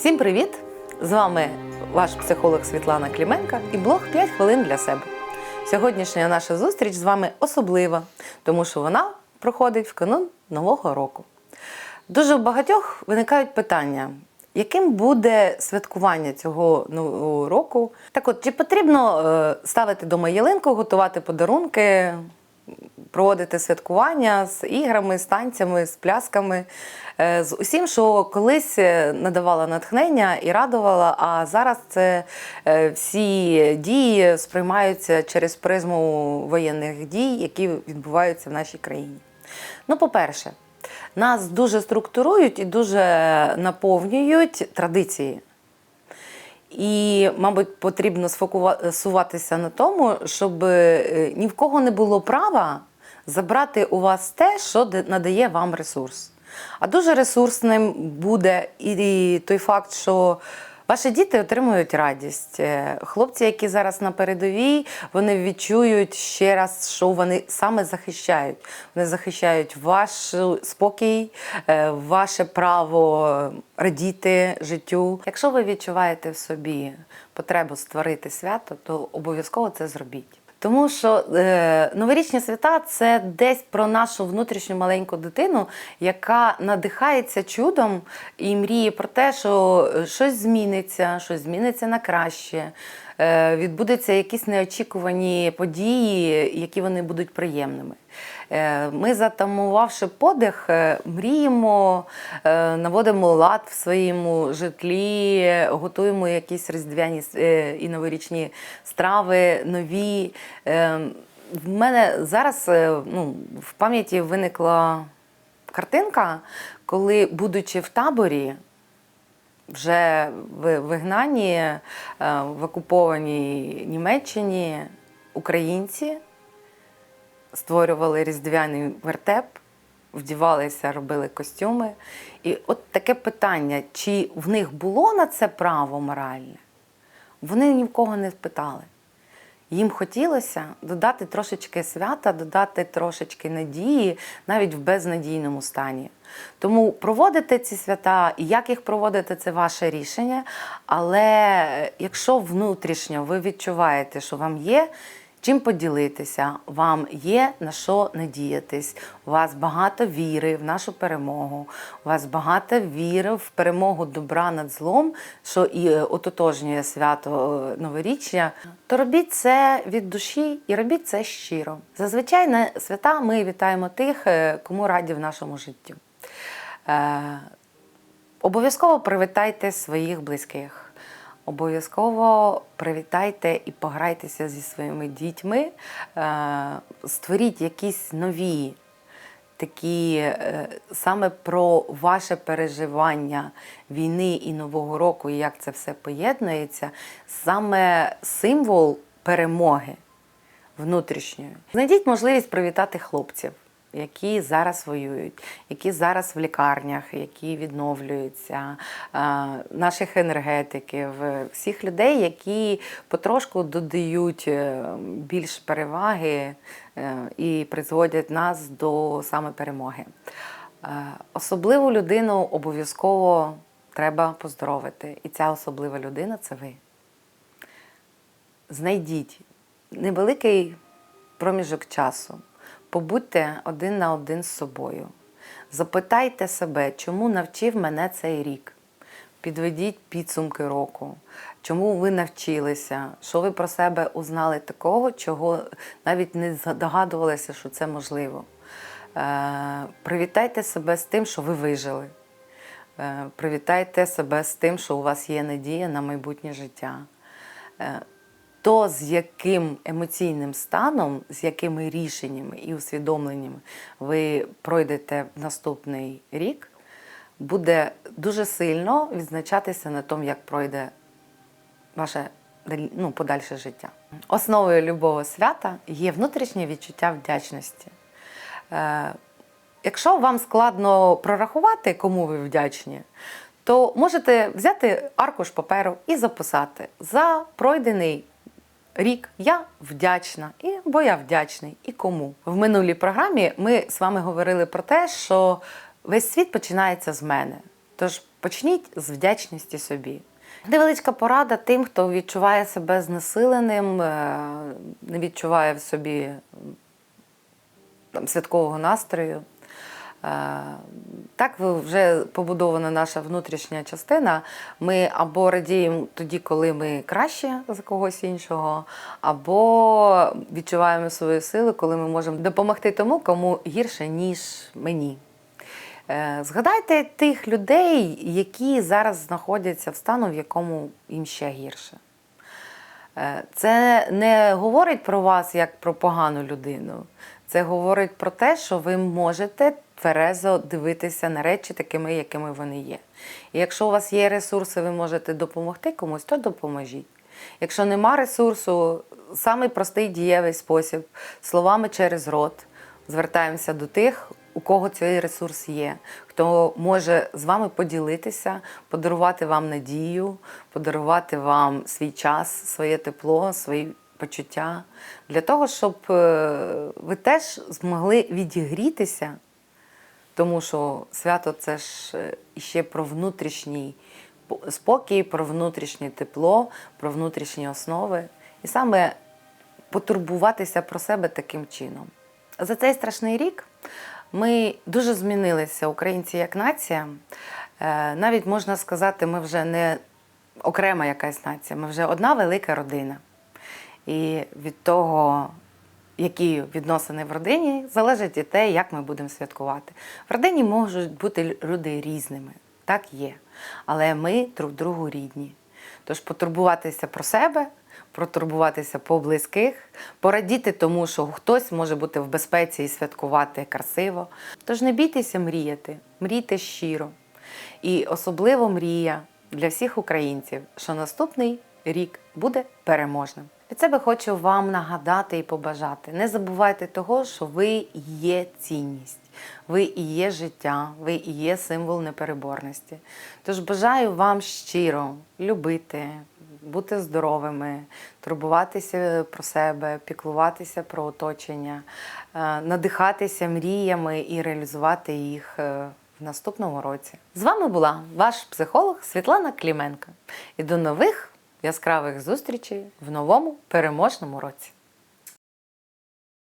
Всім привіт! З вами ваш психолог Світлана Кліменка і блог «5 хвилин для себе. Сьогоднішня наша зустріч з вами особлива, тому що вона проходить в канун Нового року. Дуже у багатьох виникають питання, яким буде святкування цього нового року? Так от, чи потрібно е, ставити дома ялинку, готувати подарунки, проводити святкування з іграми, з танцями, з плясками, е, з усім, що колись е, надавало натхнення і радувало, а зараз це е, всі дії сприймаються через призму воєнних дій, які відбуваються в нашій країні. Ну, по-перше, нас дуже структурують і дуже наповнюють традиції. І, мабуть, потрібно сфокусуватися на тому, щоб е, ні в кого не було права забрати у вас те, що надає вам ресурс. А дуже ресурсним буде і той факт, що ваші діти отримують радість. Е, Хлопці, які зараз на передовій, вони відчують ще раз, що вони саме захищають. Вони захищають ваш спокій, е, ваше право радіти життю. Якщо ви відчуваєте в собі потребу створити свято, то обов'язково це зробіть. Тому що е, новорічні свята це десь про нашу внутрішню маленьку дитину, яка надихається чудом і мріє про те, що е, щось зміниться, щось зміниться на краще. Е, відбудуться якісь неочікувані події, які вони будуть приємними. Е, Ми, затамувавши подих, е, мріємо, наводимо лад в своєму житлі, готуємо якісь різдвяні і новорічні страви, нові. В мене зараз ну, в пам'яті виникла картинка, коли, будучи в таборі, вже в вигнанні, е, в окупованій Німеччині українці створювали різдвяний вертеп, вдівалися, робили костюми. І от таке питання: чи в них було на це право моральне? Вони ні в кого не спитали. Їм хотілося додати трошечки свята, додати трошечки надії, навіть в безнадійному стані. Тому проводити ці свята і як їх проводити, це ваше рішення. Але якщо внутрішньо ви відчуваєте, що вам є чим поділитися, вам є на що надіятись, у вас багато віри в нашу перемогу, у вас багато віри в перемогу добра над злом, що і е, ототожнює свято е, новоріччя, то робіть це від душі і робіть це щиро. Зазвичай на свята ми вітаємо тих, е, кому раді в нашому житті. Обов'язково привітайте своїх близьких. Обов'язково привітайте і пограйтеся зі своїми дітьми, Е, створіть якісь нові такі е, саме про ваше переживання війни і Нового року, і як це все поєднується, саме символ перемоги внутрішньої. Знайдіть можливість привітати хлопців, які зараз воюють, які зараз в лікарнях, які відновлюються, е, наших енергетиків, всіх людей, які потрошку додають е, більш переваги е, і призводять нас до саме перемоги. Особливу людину обов'язково треба поздоровити. І ця особлива людина це ви знайдіть невеликий проміжок часу, побудьте один на один з собою. Запитайте себе, чому навчив мене цей рік. Підведіть підсумки року, чому ви навчилися, що ви про себе узнали такого, чого навіть не здогадувалися, що це можливо. Е, привітайте себе з тим, що ви вижили. Е, привітайте себе з тим, що у вас є надія на майбутнє життя. То з яким емоційним станом, з якими рішеннями і усвідомленнями ви пройдете в наступний рік, буде дуже сильно відзначатися на тому, як пройде ваше ну, подальше життя. Основою любого свята є внутрішнє відчуття вдячності. Е, Якщо вам складно прорахувати, кому ви вдячні, то можете взяти аркуш паперу і записати за пройдений рік я вдячна, і бо я вдячний, і кому. В минулій програмі ми з вами говорили про те, що весь світ починається з мене. Тож почніть з вдячності собі. Невеличка порада тим, хто відчуває себе знесиленим, е, не відчуває в собі там, святкового настрою. Е, Так вже побудована наша внутрішня частина. Ми або радіємо тоді, коли ми краще за когось іншого, або відчуваємо свою силу, коли ми можемо допомогти тому, кому гірше, ніж мені. Е, Згадайте тих людей, які зараз знаходяться в стану, в якому їм ще гірше. Е, Це не говорить про вас як про погану людину. Це говорить про те, що ви можете тверезо дивитися на речі такими, якими вони є. І якщо у вас є ресурси, ви можете допомогти комусь, то допоможіть. Якщо нема ресурсу, самий простий дієвий спосіб словами через рот звертаємося до тих, у кого цей ресурс є, хто може з вами поділитися, подарувати вам надію, подарувати вам свій час, своє тепло, свої почуття, для того, щоб е, ви теж змогли відігрітися, тому що свято це ж е, іще про внутрішній спокій, про внутрішнє тепло, про внутрішні основи. І саме потурбуватися про себе таким чином. За цей страшний рік ми дуже змінилися, українці як нація. Е, Навіть можна сказати, ми вже не окрема якась нація, ми вже одна велика родина. І від того, які відносини в родині, залежить і те, як ми будемо святкувати. В родині можуть бути люди різними, так є. Але ми друг другу рідні. Тож потурбуватися про себе, протурбуватися по близьких, порадіти тому, що хтось може бути в безпеці і святкувати красиво. Тож не бійтеся мріяти, мрійте щиро. І особливо мрія для всіх українців, що наступний рік буде переможним. Від себе хочу вам нагадати і побажати. Не забувайте того, що ви є цінність, ви і є життя, ви є символ непереборності. Тож бажаю вам щиро любити, бути здоровими, турбуватися про себе, піклуватися про оточення, е, надихатися мріями і реалізувати їх е, в наступному році. З вами була ваш психолог Світлана Кліменко. І до нових яскравих зустрічей в новому переможному році.